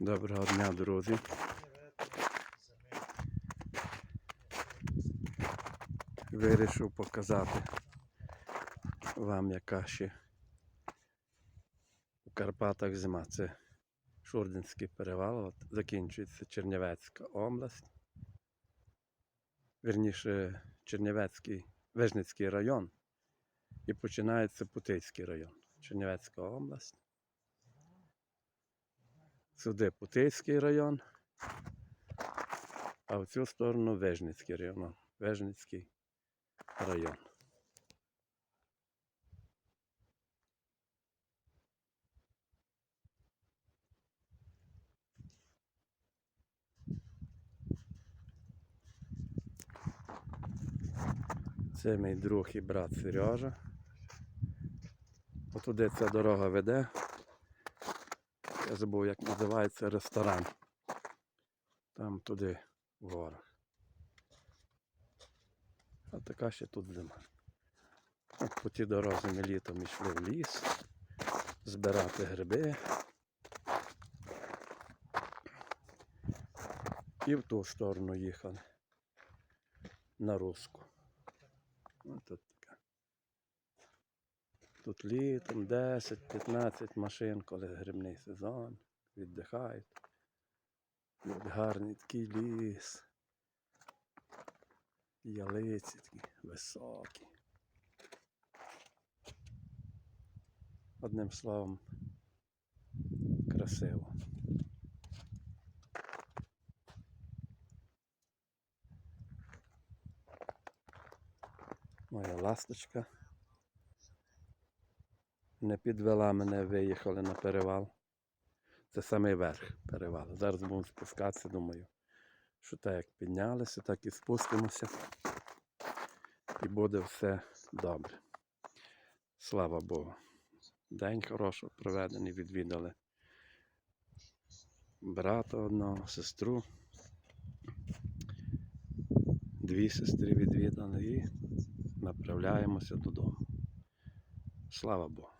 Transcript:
Доброго дня, друзі. Вирішив показати вам, яка ще у Карпатах зима. Це Шурдинський перевал. От закінчується Чернівецька область. Вірніше Чернівецький Вижницький район. І починається Путильський район. Чернівецька область. Сюди Путильський район, а в цю сторону Вежницький район. Вежницький район. Це мій друг і брат Сережа. Отуди ця дорога веде. Я забув, як називається ресторан. Там туди в. А така ще тут зима. От по тій дорозі ми літом йшли в ліс, збирати гриби. І в ту сторону їхали. На Руску. Ось тут. Тут літом 10-15 машин, коли грибний сезон, віддихають. Тут гарний такий ліс. Ялиці такі високі. Одним словом, красиво. Моя ласточка не підвела мене, виїхали на перевал. Це самий верх перевалу. Зараз будемо спускатися, думаю, що так як піднялися, так і спустимося. І буде все добре. Слава Богу. День хорошо проведений, відвідали брата одного, сестру. Дві сестри відвідали і направляємося додому. Слава Богу.